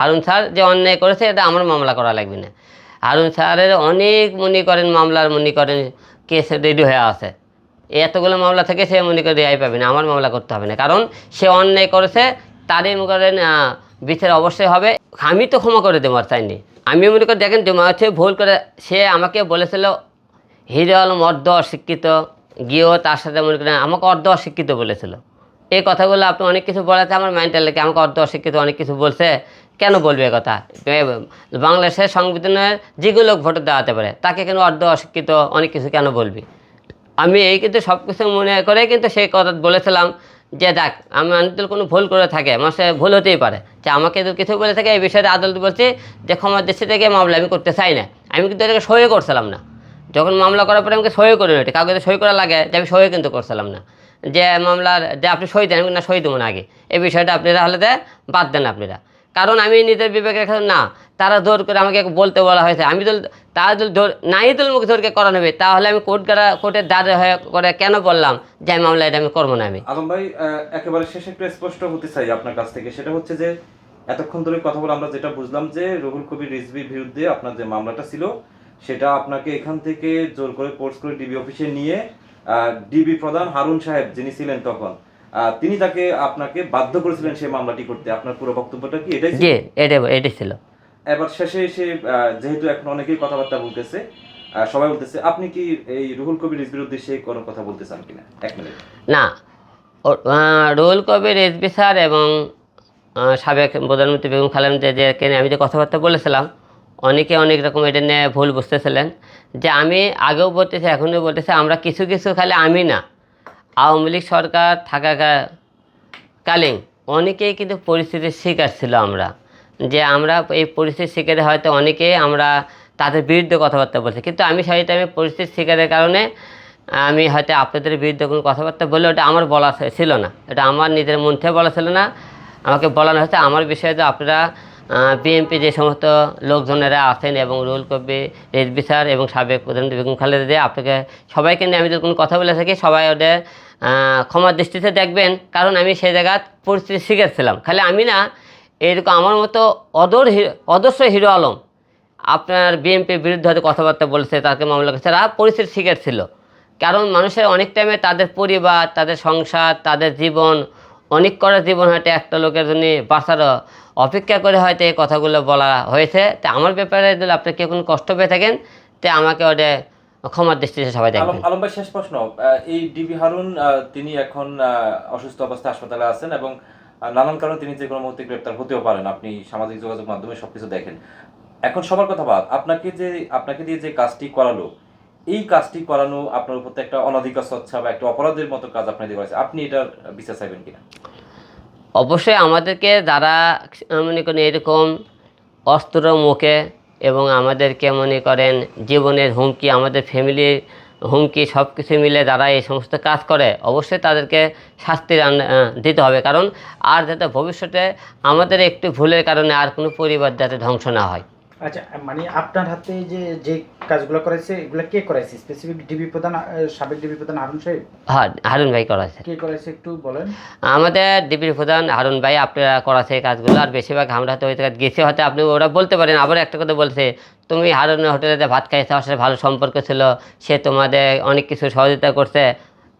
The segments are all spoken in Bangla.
হারুন স্যার যে অন্যায় করেছে, এটা আমার মামলা করা লাগবে না। হারুন স্যারের অনেক মনে করেন মামলার, মনে করেন কেস রেডি হয়ে আছে। এতগুলো মামলা থেকে সে মনে করে রেহাই পাবে না, আমার মামলা করতে হবে না। কারণ সে অন্যায় করেছে, তারই মনে করেন বিচার অবশ্যই হবে। আমি তো ক্ষমা করে দেবো চাইনি। আমি মনে করি, দেখেন হচ্ছে ভুল করে সে আমাকে বলেছিল, হিরো আলম অর্ধ অশিক্ষিত, গিয়েও তার সাথে মনে করেন, আমাকে অর্ধ অশিক্ষিত বলেছিল। এই কথাগুলো আপনি অনেক কিছু বলাতে আমার মাইন্ডটা লেগে, আমাকে অর্ধ অশিক্ষিত অনেক কিছু বলছে। কেন বলবে কথা? বাংলাদেশের সংবিধানের যেগুলো ভোট দেওয়াতে পারে, তাকে কেন অর্ধ অশিক্ষিত অনেক কিছু কেন বলবি? আমি এই কিন্তু সব কিছু মনে করে কিন্তু সেই কথা বলেছিলাম যে, দেখ, আমি যদি কোনো ভুল করে থাকে, আমার সে ভুল হতেই পারে। যে আমাকে যদি কিছু বলে থাকে, এই বিষয়ে আদালত বলছি যে, ক্ষমা দৃষ্টি থেকে মামলা আমি করতে চাই না। আমি কিন্তু এটাকে সই করছিলাম না। যখন মামলা করার পরে আমাকে সই করে নিতে কাউকে সই করা লাগে যে, আমি সই কিন্তু করছিলাম না। যে মামলার যে আপনি সই দেন আমি না সই দেবো না আগে। এই বিষয়টা আপনারা হলে বাদ দেন আপনারা। কারণ আমি নিজের বিবেকের কাছে না, তারা জোর করে আমাকে বলতে বলা হয়েছে। আমি যদি, তারা যদি নাই তুল মুখে জোরকে করা নেবে তাহলে আমি কোর্ট গাড়া কোর্টের দ্বারে হয়ে করে কেন বললাম যে এই মামলা এটা আমি করব না আমি? আলম ভাই একেবারে শেষে একটু স্পষ্ট হতে চাই আপনার কাছ থেকে। সেটা হচ্ছে যে, এতক্ষণ ধরে কথা বলে আমরা যেটা বুঝলাম যে, রুহুল কবির রিজভির বিরুদ্ধে আপনার যে মামলাটা ছিল, সেটা আপনাকে এখান থেকে জোর করে কোর্স করে ডিবি অফিসে নিয়ে ডিবি প্রধান হারুন সাহেব যিনি ছিলেন তখন তিনি তাকে আপনাকে বাধ্য করেছিলেন সেই মামলাটি করতে। আপনার পুরো বক্তব্যটা কি এটাই জি এটা এটাই ছিল। এবার শেষে এসে যেহেতু এখন অনেকেই কথাবার্তা বলতেছে সবাই বলতেছে আপনি কি এই রুহুল কবির রিজভির উদ্দেশ্যে কোনো কথা বলতে চান কিনা? এক মিনিট। না। রুহুল কবির এসবি স্যার এবং সাবেক প্রধানমন্ত্রী বেগম খালেদা যে নিয়ে আমি যে কথাবার্তা বলেছিলাম অনেকে অনেক রকম এটা নিয়ে ভুল বুঝতেছিলেন যে আমি আগেও বলতেছি, এখনও বলতেছি, আমরা কিছু কিছু খালি আমি না। আওয়ামী লীগ সরকার থাকা কালীন অনেকেই কিন্তু পরিস্থিতির শিকার ছিল আমরা। যে আমরা এই পরিস্থিতির শিকারে হয়তো অনেকেই আমরা তাদের বিরুদ্ধে কথাবার্তা বলছি, কিন্তু আমি সেই টাইমে পরিস্থিতির শিকারের কারণে আমি হয়তো আপনাদের বিরুদ্ধে কোনো কথাবার্তা বললে ওটা আমার বলা ছিল না। এটা আমার নিজের মন থেকে বলা ছিল না। আমাকে বলানো হয়েছে, আমার বিষয়ে তো আপনারা বিএনপি যে সমস্ত লোকজনেরা আছেন এবং রুল কবি রেজবি স্যার এবং সাবেক প্রধানমন্ত্রী বেগম খালেদা জিয়া, আপনাকে সবাইকে নিয়ে আমি যদি কোনো কথা বলে থাকি, সবাই ওদের ক্ষমার দৃষ্টিতে দেখবেন। কারণ আমি সেই জায়গায় পরিস্থিতি শিখেছিলাম। খালি আমি না, এরকম আমার মতো অদর অদর্শ হিরো আলম, আপনার বিএনপির বিরুদ্ধে হয়তো কথাবার্তা বলেছে, তাকে মামলা করেছে, তারা পরিস্থিতি শিখেছিল। কারণ মানুষের অনেক টাইমে তাদের পরিবার, তাদের সংসার, তাদের জীবন অনেক করার জীবন হয়তো একটা লোকের জন্য বাঁচার অপেক্ষা করে হয়তো এই কথাগুলো বলা হয়েছে। তো আমার ব্যাপারে যদি আপনি কেউ কোনো কষ্ট পেয়ে থাকেন, তো আমাকে ওটা ক্ষমার দৃষ্টিতে সবাই দেখবেন। আলম ভাই, শেষ প্রশ্ন। এই ডিবি হারুন তিনি এখন অসুস্থ অবস্থায় হাসপাতালে আছেন এবং নানান কারণে তিনি যে কোনো মুহূর্তে গ্রেপ্তার হতেও পারেন। আপনি সামাজিক যোগাযোগ মাধ্যমে সবকিছু দেখেন। এখন সবার কথা বাদ, আপনাকে যে আপনাকে দিয়ে যে কাজটি করালো এই কাজটি করানো আপনার উপর একটা অনধিকার সচ্ছা বা একটা অপরাধের মতো কাজ আপনি করেছে আপনি এটার বিচার চাইবেন কিনা? অবশ্যই আমাদেরকে যারা মনে করেন এরকম অস্ত্র মুখে এবং আমাদেরকে মনে করেন জীবনের হুমকি, আমাদের ফ্যামিলির হুমকি সব কিছু মিলে যারা এই সমস্ত কাজ করে, অবশ্যই তাদেরকে শাস্তি দিতে হবে। কারণ আর যাতে ভবিষ্যতে আমাদের একটু ভুলের কারণে আর কোনো পরিবার যাতে ধ্বংস না হয়। আচ্ছা মানে আপনার হাতে যে যে কাজগুলো করাইছে এগুলো কে করাইছে? স্পেসিফিক ডিবি প্রধান সাবেক ডিবি প্রধান হারুন সাহেব? হ্যাঁ হারুন ভাই করাছে কে করাইছে একটু বলেন। আমাদের ডিপির প্রধান হারুন ভাই আপনারা করাছে কাজগুলো আর বেশিরভাগ আমরা তো ওই জায়গায় গেছি হয়তো আপনি ওরা বলতে পারেন। আবার একটা কথা বলছে তুমি হারুনের হোটেলে যে ভাত খাইছো আমার সাথে ভালো সম্পর্ক ছিল সে তোমাদের অনেক কিছু সহযোগিতা করছে।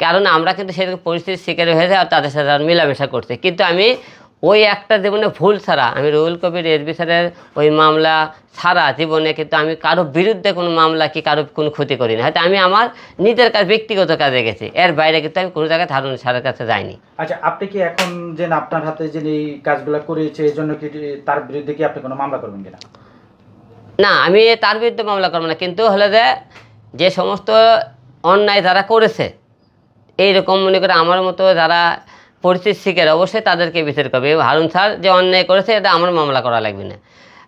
কারণ আমরা কিন্তু সেরকম পরিস্থিতির শিকার হয়েছে আর তাদের সাথে আর মেলামেশা করছে। কিন্তু আমি ওই একটা জীবনে ভুল ছাড়া। আমি রুহুল কবির এসবি স্যারের ওই মামলা ছাড়া জীবনে কিন্তু আমি কারও বিরুদ্ধে কোনো মামলা কি কারও কোনো ক্ষতি করি না। হয়তো আমি আমার নিজের কাজ ব্যক্তিগত কাজে গেছি। এর বাইরে কিন্তু আমি কোনো জায়গায় হারুন স্যারের কাছে যাইনি। আচ্ছা আপনি কি এখন যে আপনার হাতে যে এই কাজগুলো করিয়েছে এই জন্য কি তার বিরুদ্ধে কি আপনি কোনো মামলা করবেন কিনা? না আমি তার বিরুদ্ধে মামলা করব না। কিন্তু হলে যে যে সমস্ত অন্যায় যারা করেছে এইরকম মনে করে আমার মতো যারা পরিচিত শিকার অবশ্যই তাদেরকে বিচার করবে। হারুন স্যার যে অন্যায় করেছে, এটা আমার মামলা করা লাগবে না।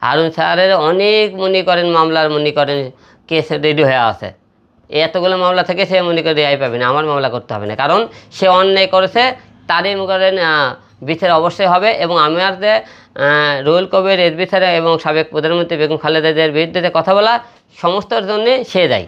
হারুন স্যারের অনেক মনে করেন মামলার মনে করেন কেস রেডি হয়ে আছে। এতগুলো মামলা থেকে সে মনে করে রেহাই পাবে না, আমার মামলা করতে হবে না। কারণ সে অন্যায় করেছে, তারই মনে করেন বিচার অবশ্যই হবে এবং আমার যে রুহুল কবির এসবি স্যার এবং সাবেক প্রধানমন্ত্রী বেগম খালেদা জিয়ার বিরুদ্ধে কথা বলা, সমস্তর জন্যে সে দায়ী।